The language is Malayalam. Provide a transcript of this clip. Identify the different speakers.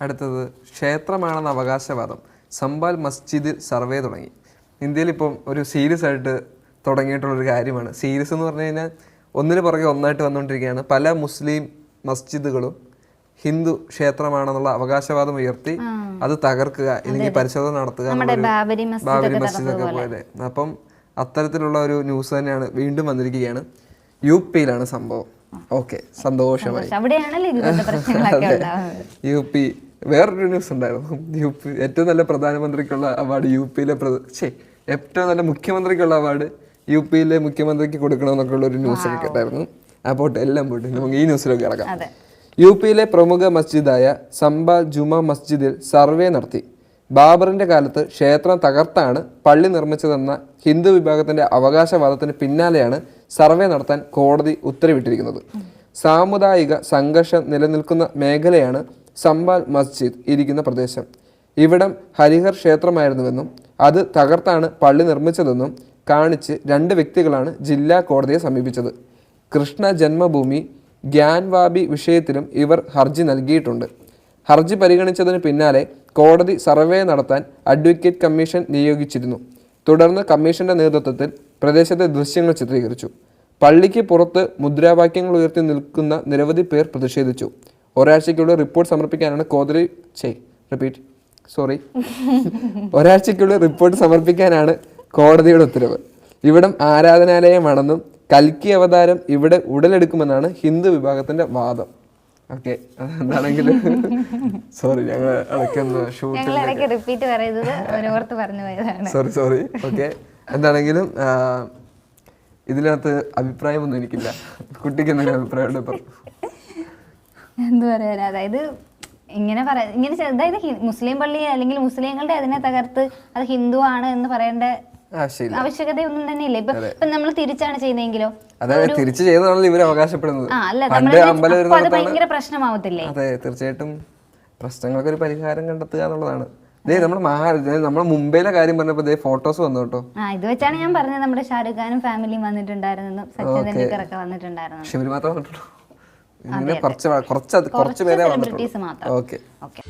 Speaker 1: അടുത്തത് ക്ഷേത്രമാണെന്ന അവകാശവാദം. സംബാൽ മസ്ജിദ് സർവേ തുടങ്ങി. ഇന്ത്യയിൽ ഇപ്പം ഒരു സീരിയസ് ആയിട്ട് തുടങ്ങിയിട്ടുള്ളൊരു കാര്യമാണ്. സീരിയസ് എന്ന് പറഞ്ഞു കഴിഞ്ഞാൽ ഒന്നിന് പുറകെ ഒന്നായിട്ട് വന്നുകൊണ്ടിരിക്കുകയാണ്. പല മുസ്ലിം മസ്ജിദുകളും ഹിന്ദു ക്ഷേത്രമാണെന്നുള്ള അവകാശവാദം ഉയർത്തി അത് തകർക്കുക അല്ലെങ്കിൽ പരിശോധന നടത്തുക
Speaker 2: ബാബരി മസ്ജിദ്
Speaker 1: ഒക്കെ മസ്ജിദൊക്കെ പോലെ. അപ്പം അത്തരത്തിലുള്ള ഒരു ന്യൂസ് തന്നെയാണ് വീണ്ടും വന്നിരിക്കുകയാണ്. യു പിയിലാണ് സംഭവം. ഓക്കെ സന്തോഷമായി. യു പി വേറൊരു ന്യൂസ് ഉണ്ടായിരുന്നു. യു പി ഏറ്റവും നല്ല പ്രധാനമന്ത്രിക്കുള്ള അവാർഡ് യു പിയിലെ ശേ ഏറ്റവും നല്ല മുഖ്യമന്ത്രിക്കുള്ള അവാർഡ് യു പിയിലെ മുഖ്യമന്ത്രിക്ക് കൊടുക്കണമെന്നൊക്കെ ഉള്ള ഒരു ന്യൂസ് ഒക്കെ കേട്ടായിരുന്നു ആ പോട്ടെ എല്ലാം പോട്ടെ നമുക്ക് ഈ ന്യൂസിലേക്ക് കിടക്കാം.
Speaker 2: അതെ.
Speaker 1: യു പിയിലെ പ്രമുഖ മസ്ജിദായ സംബ ജുമ മസ്ജിദിൽ സർവേ നടത്തി. ബാബറിന്റെ കാലത്ത് ക്ഷേത്രം തകർത്താണ് പള്ളി നിർമ്മിച്ചതെന്ന ഹിന്ദു വിഭാഗത്തിന്റെ അവകാശവാദത്തിന് പിന്നാലെയാണ് സർവേ നടത്താൻ കോടതി ഉത്തരവിട്ടിരിക്കുന്നത്. സാമുദായിക സംഘർഷം നിലനിൽക്കുന്ന മേഖലയാണ് സംബാൽ മസ്ജിദ് ഇരിക്കുന്ന പ്രദേശം. ഇവിടം ഹരിഹർ ക്ഷേത്രമായിരുന്നുവെന്നും അത് തകർത്താണ് പള്ളി നിർമ്മിച്ചതെന്നും കാണിച്ച് രണ്ട് വ്യക്തികളാണ് ജില്ലാ കോടതിയെ സമീപിച്ചത്. കൃഷ്ണ ജന്മഭൂമി ഗ്യാൻവാബി വിഷയത്തിലും ഇവർ ഹർജി നൽകിയിട്ടുണ്ട്. ഹർജി പരിഗണിച്ചതിന് പിന്നാലെ കോടതി സർവേ നടത്താൻ അഡ്വക്കേറ്റ് കമ്മീഷൻ നിയോഗിച്ചിരുന്നു. തുടർന്ന് കമ്മീഷന്റെ നേതൃത്വത്തിൽ പ്രദേശത്തെ ദൃശ്യങ്ങൾ ചിത്രീകരിച്ചു. പള്ളിക്ക് പുറത്ത് മുദ്രാവാക്യങ്ങൾ ഉയർത്തി നിൽക്കുന്ന നിരവധി പേർ പ്രതിഷേധിച്ചു. ഒരാഴ്ചയ്ക്കുള്ളിൽ റിപ്പോർട്ട് സമർപ്പിക്കാനാണ് കോതിരി ചേ റിപ്പീറ്റ് സോറി ഒരാഴ്ചയ്ക്കുള്ളിൽ റിപ്പോർട്ട് സമർപ്പിക്കാനാണ് കോടതിയുടെ ഉത്തരവ്. ഇവിടം ആരാധനാലയമാണെന്നും കൽക്കി അവതാരം ഇവിടെ ഉടലെടുക്കുമെന്നാണ് ഹിന്ദു വിഭാഗത്തിന്റെ വാദം. ഓക്കെ അതെന്താണെങ്കിൽ സോറി ഞങ്ങൾ ഷൂട്ട്
Speaker 2: റിപ്പീറ്റ് പറയുന്നത് പറഞ്ഞു പോയതാണ്.
Speaker 1: സോറി സോറി ഓക്കെ എന്താണെങ്കിലും ഇതിനകത്ത് അഭിപ്രായമൊന്നും എനിക്കില്ല. കുട്ടിക്ക് എന്തെങ്കിലും അഭിപ്രായം ഉണ്ടോ
Speaker 2: എന്ത് പറയാൻ അതായത് ഇങ്ങനെ പറയാ ഇങ്ങനെ അതായത് മുസ്ലിം പള്ളി അല്ലെങ്കിൽ മുസ്ലിങ്ങളുടെ അതിനെ തകർത്ത് അത് ഹിന്ദു ആണ് എന്ന് പറയേണ്ട ആവശ്യകതയൊന്നും തന്നെ ഇല്ല. ഇപ്പൊ ഇപ്പൊ നമ്മൾ തിരിച്ചാണ് ചെയ്യുന്നതെങ്കിലോ
Speaker 1: അതായത് തിരിച്ചു ചെയ്തതാണല്ലോ ഇവർ അവകാശപ്പെടുന്നത്.
Speaker 2: അത് ഭയങ്കര പ്രശ്നമാവത്തില്ലേ?
Speaker 1: അതെ തീർച്ചയായിട്ടും പ്രശ്നങ്ങൾക്ക് ഒരു പരിഹാരം കണ്ടെത്തുക എന്നുള്ളതാണ്. ദേ നമ്മുടെ നമ്മുടെ മുംബൈയിലെ കാര്യം പറഞ്ഞപ്പോ ദേ ഫോട്ടോസ് വന്നു കേട്ടോ.
Speaker 2: ഇത് വെച്ചാണ് ഞാൻ പറഞ്ഞത്. നമ്മുടെ ഷാരൂഖ് ഖാനും ഫാമിലിയും വന്നിട്ടുണ്ടായിരുന്നെന്നും സച്ചിൻ തെണ്ടുൽക്കർ ഒക്കെ വന്നിട്ടുണ്ടായിരുന്നു
Speaker 1: പക്ഷെ ഇവർ മാത്രം വന്നിട്ടുള്ളൂ. കുറച്ച് കുറച്ച് കുറച്ച് പേരെ
Speaker 2: സെലിബ്രിറ്റീസ് മാത്രം.
Speaker 1: Okay
Speaker 2: okay